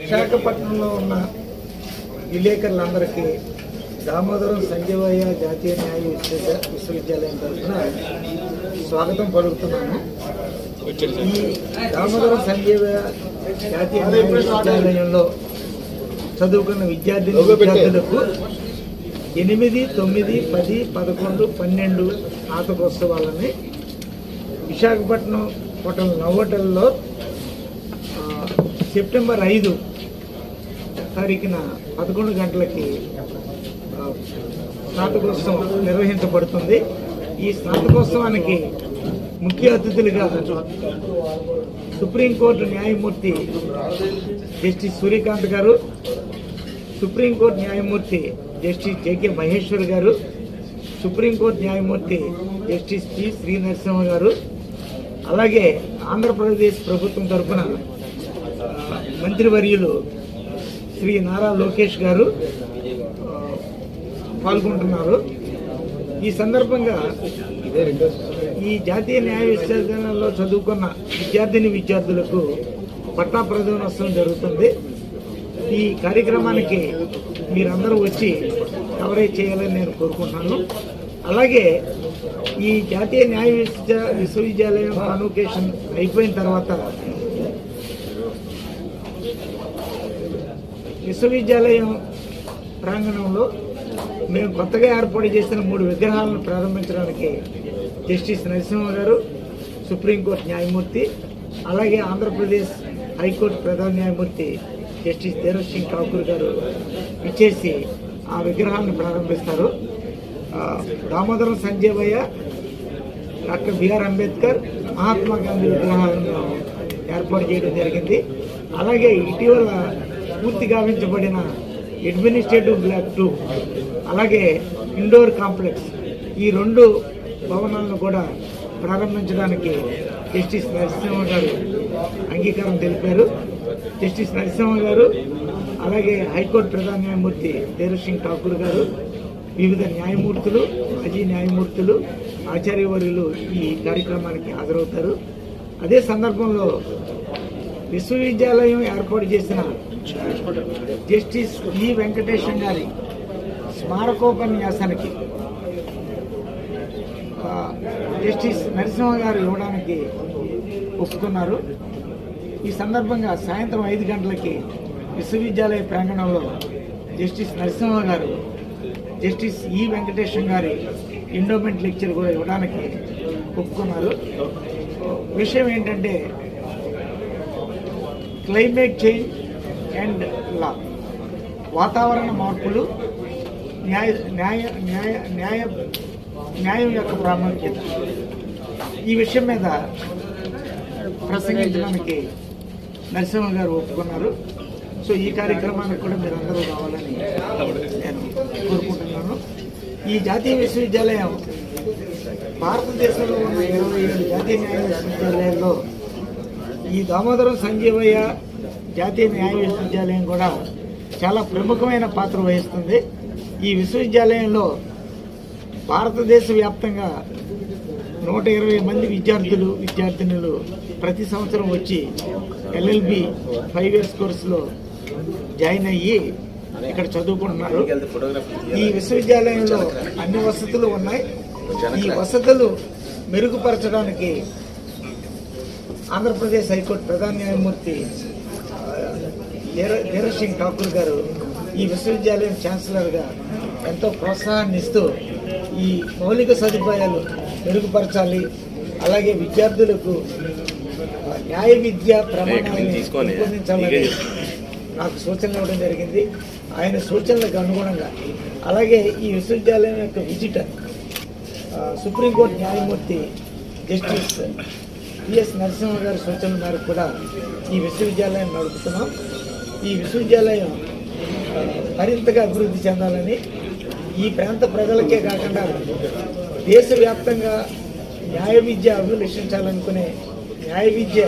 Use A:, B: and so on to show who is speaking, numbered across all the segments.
A: విశాఖపట్నంలో ఉన్న విలేకరులందరికీ దామోదరం సంజీవయ్య జాతీయ న్యాయ విశ్వవిద్యాలయం తరఫున స్వాగతం పలుకుతున్నాను. దామోదరం జాతీయ విశ్వవిద్యాలయంలో చదువుకున్న విద్యార్థిని విద్యార్థులకు ఎనిమిది తొమ్మిది పది పదకొండు పన్నెండు ఆతకోత్సవాలని విశాఖపట్నం హోటల్ నవోటల్లో ఆ, సెప్టెంబర్ ఐదు తారీఖున పదకొండు గంటలకి స్నాతకోత్సవం నిర్వహించబడుతుంది. ఈ స్నాతకోత్సవానికి ముఖ్య అతిథులుగా సుప్రీంకోర్టు న్యాయమూర్తి జస్టిస్ సూర్యకాంత్ గారు సుప్రీంకోర్టు న్యాయమూర్తి జస్టిస్ జేకే మహేశ్వర్ గారు సుప్రీంకోర్టు న్యాయమూర్తి జస్టిస్ పి శ్రీ నరసింహ గారు అలాగే ఆంధ్రప్రదేశ్ ప్రభుత్వం తరఫున మంత్రివర్యులు శ్రీ నారా లోకేష్ గారు పాల్గొంటున్నారు. ఈ సందర్భంగా ఈ జాతీయ న్యాయ విశ్వవిద్యాలయంలో చదువుకున్న విద్యార్థిని విద్యార్థులకు పట్టా ప్రధానోత్సవం జరుగుతుంది. ఈ కార్యక్రమానికి మీరందరూ వచ్చి కవరేజ్ చేయాలని నేను కోరుకుంటున్నాను. అలాగే ఈ జాతీయ న్యాయ విశ్వవిద్యాలయం కాన్వకేషన్ అయిపోయిన తర్వాత విశ్వవిద్యాలయం ప్రాంగణంలో మేము కొత్తగా ఏర్పాటు చేసిన మూడు విగ్రహాలను ప్రారంభించడానికి జస్టిస్ నరసింహ గారు సుప్రీంకోర్టు న్యాయమూర్తి అలాగే ఆంధ్రప్రదేశ్ హైకోర్టు ప్రధాన న్యాయమూర్తి జస్టిస్ ధీరజ్ సింగ్ ఠాకూర్ గారు ఇచ్చేసి ఆ విగ్రహాలను ప్రారంభిస్తారు. Damodaram Sanjivayya doctor B R Ambedkar Mahatma Gandhi విగ్రహాలను ఏర్పాటు చేయడం జరిగింది. అలాగే ఇటీవల పూర్తి గావించబడిన అడ్మినిస్ట్రేటివ్ బ్లాక్ టూ అలాగే ఇండోర్ కాంప్లెక్స్ ఈ రెండు భవనాలను కూడా ప్రారంభించడానికి జస్టిస్ నరసింహ గారు అంగీకారం తెలిపారు. జస్టిస్ నరసింహ గారు అలాగే హైకోర్టు ప్రధాన న్యాయమూర్తి ధీరజ్ సింగ్ ఠాకూర్ గారు వివిధ న్యాయమూర్తులు మాజీ న్యాయమూర్తులు ఆచార్యవర్యులు ఈ కార్యక్రమానికి హాజరవుతారు. అదే సందర్భంలో విశ్వవిద్యాలయం ఏర్పాటు చేసిన జస్టిస్ ఈ వెంకటేశం గారి స్మారకోపన్యాసానికి జస్టిస్ నరసింహ గారు ఇవ్వడానికి ఒప్పుకున్నారు. ఈ సందర్భంగా సాయంత్రం ఐదు గంటలకి విశ్వవిద్యాలయ ప్రాంగణంలో జస్టిస్ నరసింహ గారు జస్టిస్ ఈ వెంకటేశం గారి ఎండోమెంట్ లెక్చర్ కూడా ఇవ్వడానికి ఒప్పుకున్నారు. విషయం ఏంటంటే క్లైమేట్ చేంజ్ అండ్ లా. వాతావరణ మార్పులు న్యాయ న్యాయ న్యాయ న్యాయ న్యాయం యొక్క ప్రాముఖ్యత. ఈ విషయం మీద ప్రసంగించడానికి నరసింహ గారు ఒప్పుకున్నారు. సో ఈ కార్యక్రమానికి కూడా మీరు అందరూ రావాలని నేను కోరుకుంటున్నాను. ఈ జాతీయ విశ్వవిద్యాలయం భారతదేశంలో ఉన్న ఇరవై ఏడు జాతీయ న్యాయ విశ్వవిద్యాలయాల్లో ఈ దామోదరం సంజీవయ్య జాతీయ న్యాయ విశ్వవిద్యాలయం కూడా చాలా ప్రముఖమైన పాత్ర వహిస్తుంది. ఈ విశ్వవిద్యాలయంలో భారతదేశ వ్యాప్తంగా నూట ఇరవై మంది విద్యార్థులు విద్యార్థినులు ప్రతి సంవత్సరం వచ్చి ఎల్ఎల్బి ఫైవ్ ఇయర్స్ కోర్సులో జాయిన్ అయ్యి ఇక్కడ చదువుకుంటున్నారు. ఈ విశ్వవిద్యాలయంలో అన్ని వసతులు ఉన్నాయి. ఈ వసతులు మెరుగుపరచడానికి ఆంధ్రప్రదేశ్ హైకోర్టు ప్రధాన న్యాయమూర్తి ధీరజ్ సింగ్ ఠాకూర్ గారు ఈ విశ్వవిద్యాలయం ఛాన్సలర్గా ఎంతో ప్రోత్సాహాన్ని ఇస్తూ ఈ మౌలిక సదుపాయాలు మెరుగుపరచాలి అలాగే విద్యార్థులకు న్యాయ విద్య ప్రమాణాలను రూపొందించాలని నాకు సూచనలు ఇవ్వడం జరిగింది. ఆయన సూచనలకు అనుగుణంగా అలాగే ఈ విశ్వవిద్యాలయం యొక్క విజిటర్ సుప్రీంకోర్టు న్యాయమూర్తి జస్టిస్ పిఎస్ నరసింహ గారి సూచనల మేరకు కూడా ఈ విశ్వవిద్యాలయం నడుపుతున్నాం. ఈ విశ్వవిద్యాలయం మరింతగా అభివృద్ధి చెందాలని ఈ ప్రాంత ప్రజలకే కాకుండా దేశవ్యాప్తంగా న్యాయ విద్య అభిలషించాలనుకునే న్యాయ విద్య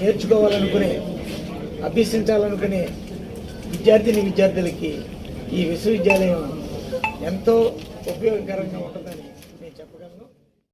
A: నేర్చుకోవాలనుకునే అభ్యసించాలనుకునే విద్యార్థిని విద్యార్థులకి ఈ విశ్వవిద్యాలయం ఎంతో ఉపయోగకరంగా ఉంటుందని